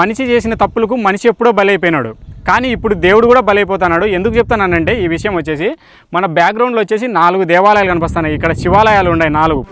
మనిషి చేసిన తప్పులకు మనిషి ఎప్పుడో బలైపోయినాడు. కానీ ఇప్పుడు దేవుడు కూడా బలైపోతున్నాడు. ఎందుకు చెప్తానంటే ఈ విషయం వచ్చేసి మన బ్యాక్గ్రౌండ్లో వచ్చేసి నాలుగు దేవాలయాలు కనిపిస్తున్నాయి. ఇక్కడ శివాలయాలు ఉన్నాయి నాలుగు.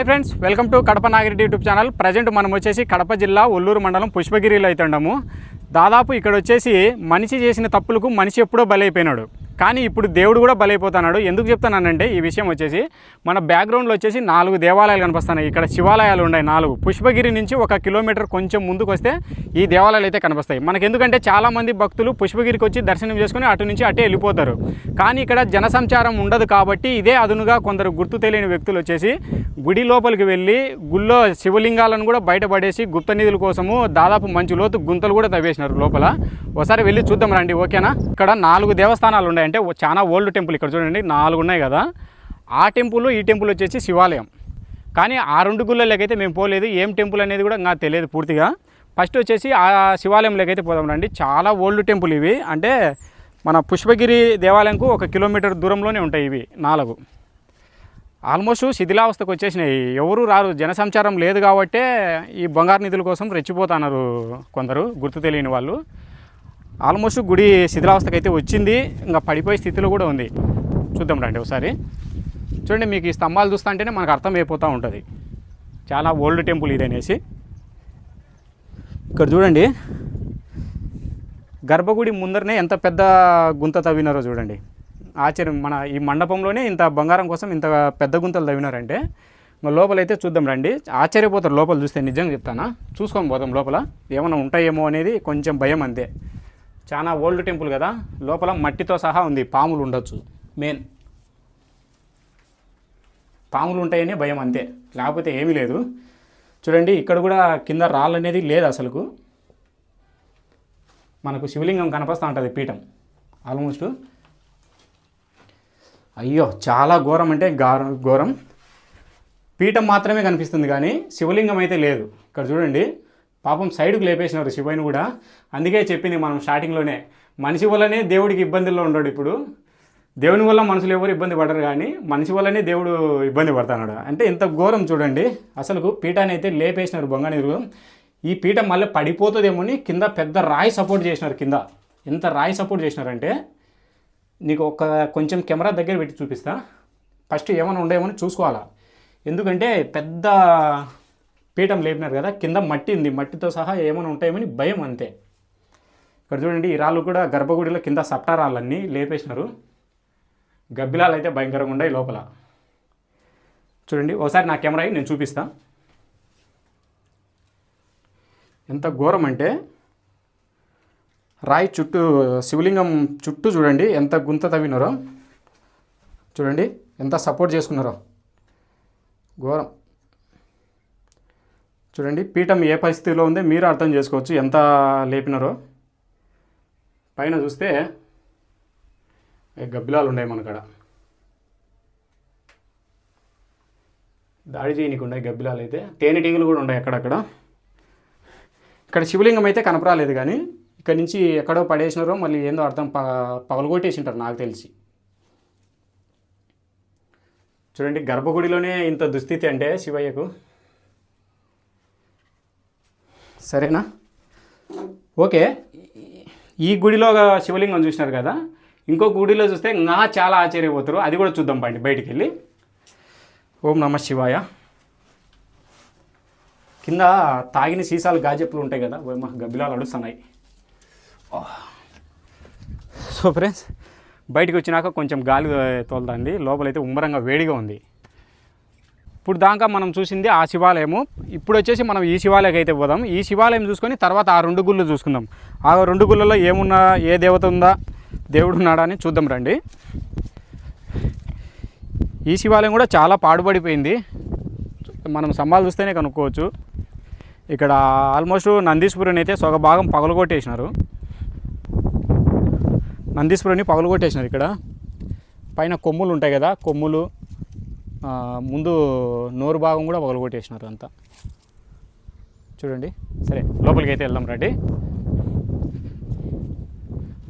Hi friends welcome to Kadapa Nagireddy YouTube channel. Present మనం వచ్చేసి కడప జిల్లా ఒల్లూరు మండలం పుష్పగిరిలో అయితే ఉండము దాదాపు ఇక్కడ వచ్చేసి మనిషి చేసిన తప్పులకు మనిషి ఎప్పుడో బలైపోయినాడు. కానీ ఇప్పుడు దేవుడు కూడా బలైపోతున్నాడు. ఎందుకు చెప్తానంటే ఈ విషయం వచ్చేసి మన బ్యాక్గ్రౌండ్లో వచ్చేసి నాలుగు దేవాలయాలు కనిపిస్తున్నాయి. ఇక్కడ శివాలయాలు ఉన్నాయి నాలుగు. పుష్పగిరి నుంచి ఒక కిలోమీటర్ కొంచెం ముందుకు వస్తే ఈ దేవాలయాలు అయితే కనిపిస్తాయి. మనకి ఎందుకంటే చాలామంది భక్తులు పుష్పగిరికి వచ్చి దర్శనం చేసుకుని అటు నుంచి అటే వెళ్ళిపోతారు. కానీ ఇక్కడ జనసంచారం ఉండదు కాబట్టి ఇదే అదునుగా కొందరు గుర్తు తెలియని వ్యక్తులు వచ్చేసి గుడి లోపలికి వెళ్ళి గుళ్ళో శివలింగాలను కూడా బయటపడేసి గుప్త నిధుల కోసము దాదాపు మంచి లోతు గుంతలు కూడా తవ్వేసినారు లోపల. ఒకసారి వెళ్ళి చూద్దాం రండి. ఓకేనా? ఇక్కడ నాలుగు దేవస్థానాలు ఉన్నాయి అంటే చాలా ఓల్డ్ టెంపుల్ ఇక్కడ చూడండి నాలుగు ఉన్నాయి కదా. ఆ టెంపుల్ ఈ టెంపుల్ వచ్చేసి శివాలయం. కానీ ఆ రెండు గుళ్ళలోకైతే మేము పోలేదు. ఏం టెంపుల్ అనేది కూడా నాకు తెలియదు పూర్తిగా. ఫస్ట్ వచ్చేసి ఆ శివాలయంలోకి అయితే పోదాం రండి. చాలా ఓల్డ్ టెంపుల్ ఇవి. అంటే మన పుష్పగిరి దేవాలయంకు ఒక కిలోమీటర్ దూరంలోనే ఉంటాయి ఇవి నాలుగు. ఆల్మోస్ట్ శిథిలావస్థకు వచ్చేసినాయి. ఎవరు రారు. జనసంచారం లేదు కాబట్టే ఈ బంగారు నిధుల కోసం రెచ్చిపోతున్నారు కొందరు. గుర్తు తెలియని వాళ్ళు. ఆల్మోస్ట్ గుడి శిథిలావస్థకు అయితే వచ్చింది. ఇంకా పడిపోయే స్థితిలో కూడా ఉంది. చూద్దాం రండి ఒకసారి. చూడండి మీకు ఈ స్తంభాలు చూస్తుంటేనే మనకు అర్థం అయిపోతూ ఉంటుంది. చాలా ఓల్డ్ టెంపుల్ ఇది అనేసి ఇక్కడ చూడండి గర్భగుడి ముందరనే ఎంత పెద్ద గుంత తవ్వినారో చూడండి. ఆశ్చర్యం మన ఈ మండపంలోనే ఇంత బంగారం కోసం ఇంత పెద్ద గుంతలు తవ్వినారంటే. మరి లోపలైతే చూద్దాం రండి. ఆశ్చర్యపోతారు లోపల చూస్తే నిజంగా చెప్తానా? చూసుకొని పోదాం లోపల. ఏమైనా ఉంటాయేమో అనేది కొంచెం భయం అంతే. చాలా ఓల్డ్ టెంపుల్ కదా లోపల మట్టితో సహా ఉంది పాములు ఉండొచ్చు మెయిన్ పాములు ఉంటాయనే భయం అంతే లేకపోతే ఏమీ లేదు. చూడండి ఇక్కడ కూడా కింద రాళ్ళు అనేది లేదు అసలుకు. మనకు శివలింగం కనపస్తూ ఉంటుంది పీఠం ఆల్మోస్ట్ అయ్యో చాలా ఘోరం అంటే గారం ఘోరం. పీఠం మాత్రమే కనిపిస్తుంది కానీ శివలింగం అయితే లేదు. ఇక్కడ చూడండి పాపం సైడ్కి లేపేసినారు శివని కూడా. అందుకే చెప్పింది మనం స్టార్టింగ్లోనే మనిషి వల్లనే దేవుడికి ఇబ్బందుల్లో ఉండడు ఇప్పుడు. దేవుని వల్ల మనుషులు ఎవరు ఇబ్బంది పడరు కానీ మనిషి వల్లనే దేవుడు ఇబ్బంది పడతాడు. అంటే ఇంత ఘోరం చూడండి. అసలు పీఠాన్ని అయితే లేపేసినారు బొంగనీరు ఈ పీఠం మళ్ళీ పడిపోతుందేమో అని కింద పెద్ద రాయి సపోర్ట్ చేసినారు కింద. ఎంత రాయి సపోర్ట్ చేసినారంటే నీకు ఒక కొంచెం కెమెరా దగ్గర పెట్టి చూపిస్తా. ఫస్ట్ ఏమైనా ఉండేమని చూసుకోవాలా. ఎందుకంటే పెద్ద పీఠం లేపినారు కదా కింద మట్టి ఉంది. మట్టితో సహా ఏమైనా ఉంటాయేమని భయం అంతే. ఇక్కడ చూడండి ఈ రాళ్ళు కూడా గర్భగుడిలో కింద సప్టారాళ్ళన్నీ లేపేసినారు. గబ్బిలాలు అయితే భయంకరంగా ఉన్నాయి లోపల. చూడండి ఒకసారి నా కెమెరా నేను చూపిస్తా. ఎంత ఘోరం అంటే రాయి చుట్టూ శివలింగం చుట్టూ చూడండి ఎంత గుంత తవ్వినారో. చూడండి ఎంత సపోర్ట్ చేసుకున్నారో. ఘోరం. చూడండి పీఠం ఏ పరిస్థితిలో ఉందో? మీరు అర్థం చేసుకోవచ్చు. ఎంత లేపినారో? పైన చూస్తే గబ్బిలాలు ఉన్నాయి మనకాడ దాడి చేయనికి ఉన్నాయి గబ్బిలాలు అయితే. తేనెటీగలు కూడా ఉన్నాయి అక్కడక్కడ. ఇక్కడ శివలింగం అయితే కనపరాలేదు కానీ ఇక్కడ నుంచి ఎక్కడో పడేసినారో మళ్ళీ ఏందో అర్థం ప పగలగొట్టేసింటారు నాకు తెలిసి. చూడండి గర్భగుడిలోనే ఇంత దుస్థితి అంటే శివయ్యకు. సరేనా? ఓకే. ఈ గుడిలో శివలింగం చూసినారు కదా? ఇంకో గుడిలో చూస్తే ఇంకా చాలా ఆశ్చర్యపోతారు. అది కూడా చూద్దాం పండి బయటికి వెళ్ళి ఓం నమ శివాయ. కింద తాగిన సీసాలు గాజెప్పులు ఉంటాయి కదా? ఓ మా గబ్బిలాలు అడుస్తున్నాయి. సో ఫ్రెండ్స్ బయటికి వచ్చినాక కొంచెం గాలి తోలుతుంది. లోపలైతే ఉమ్మరంగా వేడిగా ఉంది. ఇప్పుడు దాకా మనం చూసింది ఆ శివాలయము. ఇప్పుడు వచ్చేసి మనం ఈ శివాలయకి అయితే పోదాం. ఈ శివాలయం చూసుకొని తర్వాత ఆ రెండు గుళ్ళు చూసుకుందాం. ఆ రెండు గుళ్ళలో ఏమున్నా ఏ దేవత ఉందా దేవుడు ఉన్నాడా అని చూద్దాం రండి. ఈ శివాలయం కూడా చాలా పాడుపడిపోయింది మనం సంబాలు చూస్తేనే కనుక్కోవచ్చు. ఇక్కడ ఆల్మోస్ట్ నందీశ్వరుని అయితే సొగ భాగం పగలగొట్టేసినారు. నందీశ్వరుని పగలగొట్టేసినారు ఇక్కడ. పైన కొమ్ములు ఉంటాయి కదా కొమ్ములు. ముందు నోరు భాగం కూడా పగలగొట్టేసినారు అంతా. చూడండి. సరే లోపలికి అయితే వెళ్దాం రండి.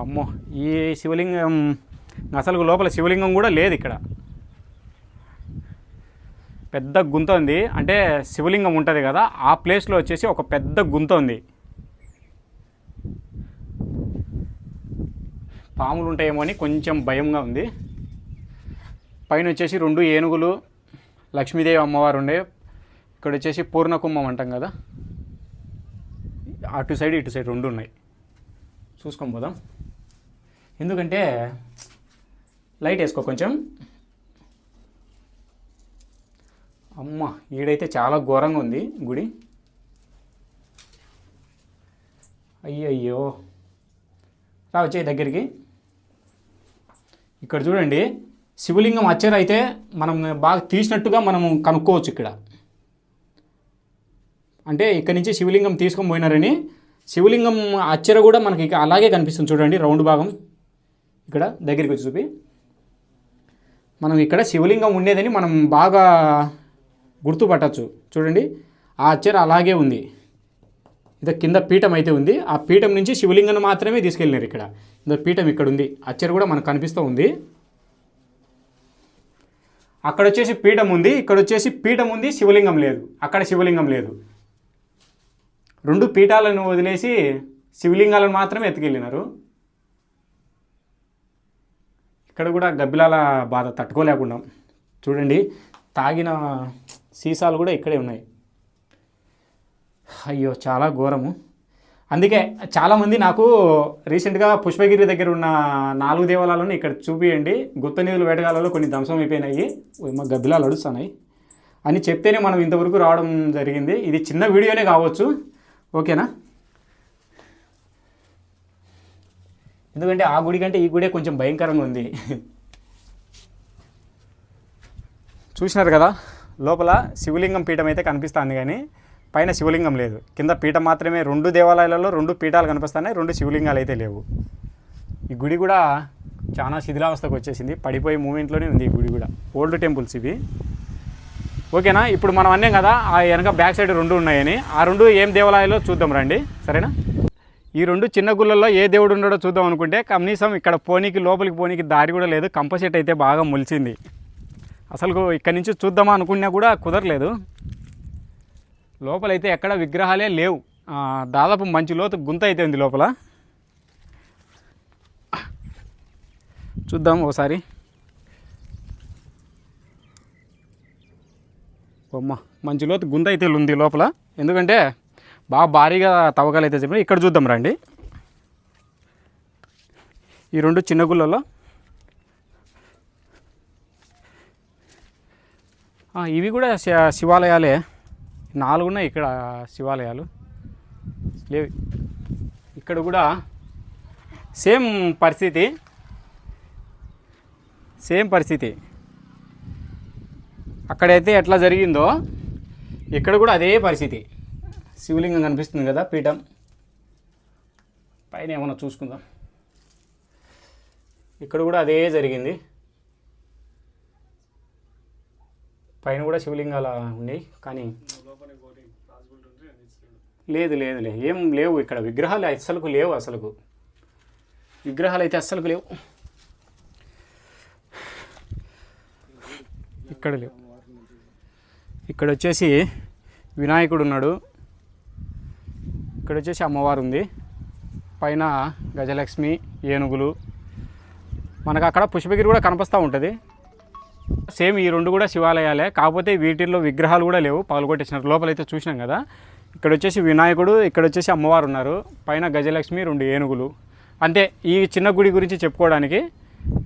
అమ్మో ఈ శివలింగం అసలు లోపల శివలింగం కూడా లేదు ఇక్కడ. పెద్ద గుంత ఉంది. అంటే శివలింగం ఉంటుంది కదా ఆ ప్లేస్లో వచ్చేసి ఒక పెద్ద గుంత ఉంది. పాములు ఉంటాయేమో అని కొంచెం భయంగా ఉంది. పైన వచ్చేసి రెండు ఏనుగులు లక్ష్మీదేవి అమ్మవారు ఉండే ఇక్కడ వచ్చేసి పూర్ణకుంభం అంటాం కదా. అటు సైడ్ ఇటు సైడ్ రెండు ఉన్నాయి చూసుకొని పోదాం. ఎందుకంటే లైట్ వేసుకో కొంచెం. అమ్మ ఈడైతే చాలా ఘోరంగా ఉంది గుడి. అయ్యయ్యో. రా వచ్చే దగ్గరికి. ఇక్కడ చూడండి. శివలింగం అచ్చర అయితే మనం బాగా తీసినట్టుగా మనం కనుక్కోవచ్చు ఇక్కడ. అంటే ఇక్కడ నుంచి శివలింగం తీసుకొని పోయినారని. శివలింగం అచ్చర కూడా మనకి అలాగే కనిపిస్తుంది చూడండి రౌండ్ భాగం. ఇక్కడ దగ్గరికి వచ్చి చూపి. మనం ఇక్కడ శివలింగం ఉండేదని మనం బాగా గుర్తుపట్టచ్చు. చూడండి ఆ అచ్చర అలాగే ఉంది. ఇది కింద పీఠం అయితే ఉంది. ఆ పీఠం నుంచి శివలింగం మాత్రమే తీసుకెళ్ళినారు ఇక్కడ. ఇదో పీఠం ఇక్కడ ఉంది అచ్చర కూడా మనకు కనిపిస్తూ ఉంది. అక్కడ వచ్చేసి పీఠం ఉంది ఇక్కడ వచ్చేసి పీఠం ఉంది శివలింగం లేదు. అక్కడ శివలింగం లేదు. రెండు పీఠాలను వదిలేసి శివలింగాలను మాత్రమే ఎత్తుకెళ్ళినారు. ఇక్కడ కూడా గబ్బిలాల బాధ తట్టుకోలేకుండా చూడండి తాగిన సీసాలు కూడా ఇక్కడే ఉన్నాయి. అయ్యో చాలా ఘోరము. అందుకే చాలామంది నాకు రీసెంట్గా పుష్పగిరి దగ్గర ఉన్న నాలుగు దేవాలయాలను ఇక్కడ చూపియండి. గుత్త నిధులు వేటగాలలో కొన్ని ధ్వంసం అయిపోయినాయి మా గబ్బిలాలు అడుస్తున్నాయి. అని చెప్తేనే మనం ఇంతవరకు రావడం జరిగింది. ఇది చిన్న వీడియోనే కావచ్చు. ఓకేనా? ఎందుకంటే ఆ గుడి కంటే ఈ గుడే కొంచెం భయంకరంగా ఉంది. చూసినారు కదా? లోపల శివలింగం పీఠం అయితే కనిపిస్తుంది కానీ పైన శివలింగం లేదు. కింద పీఠ మాత్రమే రెండు దేవాలయాలలో రెండు పీఠాలు కనిపిస్తున్నాయి రెండు శివలింగాలు అయితే లేవు. ఈ గుడి కూడా చాలా శిథిలావస్థకు వచ్చేసింది. పడిపోయే మూమెంట్లోనే ఉంది ఈ గుడి కూడా. ఓల్డ్ టెంపుల్స్ ఇవి. ఓకేనా? ఇప్పుడు మనం అన్నాం కదా ఆ వెనక బ్యాక్ సైడ్ రెండు ఉన్నాయని. ఆ రెండు ఏం దేవాలయాలో చూద్దాం రండి. సరేనా? ఈ రెండు చిన్న గుళ్ళల్లో ఏ దేవుడు ఉన్నాడో చూద్దాం అనుకుంటే కనీసం ఇక్కడ పోనీకి లోపలికి పోనీకి దారి కూడా లేదు. కంపసెట్ అయితే బాగా మొలిచింది. అసలు ఇక్కడి నుంచి చూద్దామా అనుకున్నా కూడా కుదరలేదు. లోపలైతే ఎక్కడ విగ్రహాలే లేవు. దాదాపు మంచి లోతు గుంత అయితే ఉంది లోపల. చూద్దాం ఒకసారి బొమ్మ మంచి లోతు గుంత అయితే ఉంది లోపల. ఎందుకంటే బాగా భారీగా తవ్వకాలు అయితే చెప్పిన ఇక్కడ చూద్దాం రండి. ఈ రెండు చిన్న గుళ్ళలో ఇవి కూడా శివాలయాలే. నాలుగు ఉన్నాయి ఇక్కడ శివాలయాలు. లేవు. ఇక్కడ కూడా సేమ్ పరిస్థితి. సేమ్ పరిస్థితి. అక్కడైతే ఎట్లా జరిగిందో ఇక్కడ కూడా అదే పరిస్థితి. శివలింగం కనిపిస్తుంది కదా పీఠం. పైన ఏమన్నా చూసుకుందాం. ఇక్కడ కూడా అదే జరిగింది. పైన కూడా శివలింగాల ఉన్నాయి. కానీ లేదు లేదు లేదు. ఏం లేవు ఇక్కడ. విగ్రహాలు అస్సలకు లేవు అసలుకు. విగ్రహాలు అయితే అస్సలకు లేవు. ఇక్కడ లేవు. ఇక్కడ వచ్చేసి వినాయకుడు ఉన్నాడు. ఇక్కడ వచ్చేసి అమ్మవారు ఉంది. పైన గజలక్ష్మి ఏనుగులు. మనకు అక్కడ పుష్పగిరి కూడా కనిపిస్తూ ఉంటుంది. సేమ్ ఈ రెండు కూడా శివాలయాలే. కాకపోతే వీటిల్లో విగ్రహాలు కూడా లేవు. పగలగొట్టేసినారు లోపల అయితే చూసినాం కదా. ఇక్కడ వచ్చేసి వినాయకుడు ఇక్కడ వచ్చేసి అమ్మవారు ఉన్నారు. పైన గజలక్ష్మి రెండు ఏనుగులు. అంతే ఈ చిన్న గుడి గురించి చెప్పుకోవడానికి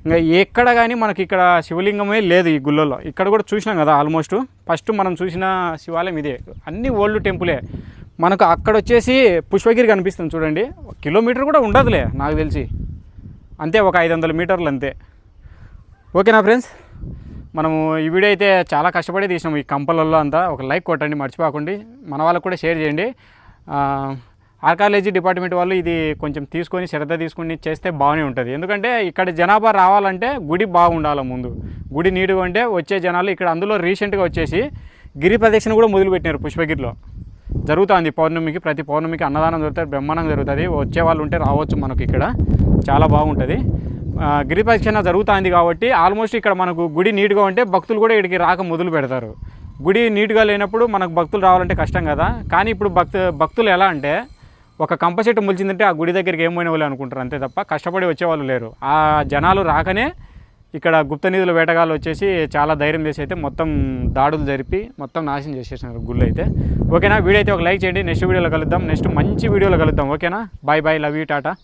ఇంకా ఎక్కడ కానీ మనకి ఇక్కడ శివలింగమే లేదు ఈ గుళ్ళలో. ఇక్కడ కూడా చూసినాం కదా ఆల్మోస్ట్. ఫస్ట్ మనం చూసిన శివాలయం ఇదే. అన్ని ఓల్డ్ టెంపులే. మనకు అక్కడ వచ్చేసి పుష్పగిరి కనిపిస్తుంది చూడండి. కిలోమీటర్ కూడా ఉండదులే నాకు తెలిసి. అంతే ఒక ఐదు వందల మీటర్లు అంతే. ఓకేనా ఫ్రెండ్స్? మనము ఈ వీడియో అయితే చాలా కష్టపడి తీసినాము ఈ కంపలలో అంతా. ఒక లైక్ కొట్టండి మర్చిపోకండి. మన వాళ్ళకు కూడా షేర్ చేయండి. ఆర్కాలజీ డిపార్ట్మెంట్ వాళ్ళు ఇది కొంచెం తీసుకొని శ్రద్ధ తీసుకొని చేస్తే బాగానే ఉంటుంది. ఎందుకంటే ఇక్కడ జనాభా రావాలంటే గుడి బాగుండాలి ముందు. గుడి నీడుగా ఉంటే వచ్చే జనాలు ఇక్కడ అందులో రీసెంట్గా వచ్చేసి గిరి ప్రదక్షిణ కూడా మొదలుపెట్టినారు పుష్పగిరిలో. జరుగుతుంది పౌర్ణమికి ప్రతి పౌర్ణమికి అన్నదానం జరుగుతుంది బ్రహ్మాండం జరుగుతుంది. వచ్చే వాళ్ళు ఉంటే రావచ్చు మనకి ఇక్కడ. చాలా బాగుంటుంది. గిరి ప్రదక్షిణ జరుగుతుంది కాబట్టి ఆల్మోస్ట్ ఇక్కడ మనకు గుడి నీట్గా ఉంటే భక్తులు కూడా ఇక్కడికి రాక మొదలు పెడతారు. గుడి నీట్గా లేనప్పుడు మనకు భక్తులు రావాలంటే కష్టం కదా. కానీ ఇప్పుడు భక్తు భక్తులు ఎలా అంటే ఒక కంప చెట్టు మొలిచిందంటే ఆ గుడి దగ్గరికి ఏం పోయిన వాళ్ళు అనుకుంటారు అంతే తప్ప కష్టపడి వచ్చేవాళ్ళు లేరు. ఆ జనాలు రాకనే ఇక్కడ గుప్త నిధుల వేటగాళ్ళు వచ్చేసి చాలా ధైర్యం చేసి అయితే మొత్తం దాడులు జరిపి మొత్తం నాశనం చేసేసినారు గుళ్ళు అయితే. ఓకేనా? వీడియో అయితే ఒక లైక్ చేయండి. నెక్స్ట్ వీడియోలో కలుద్దాం. నెక్స్ట్ మంచి వీడియోలో కలుద్దాం. ఓకేనా? Bye bye. Love you. Tata.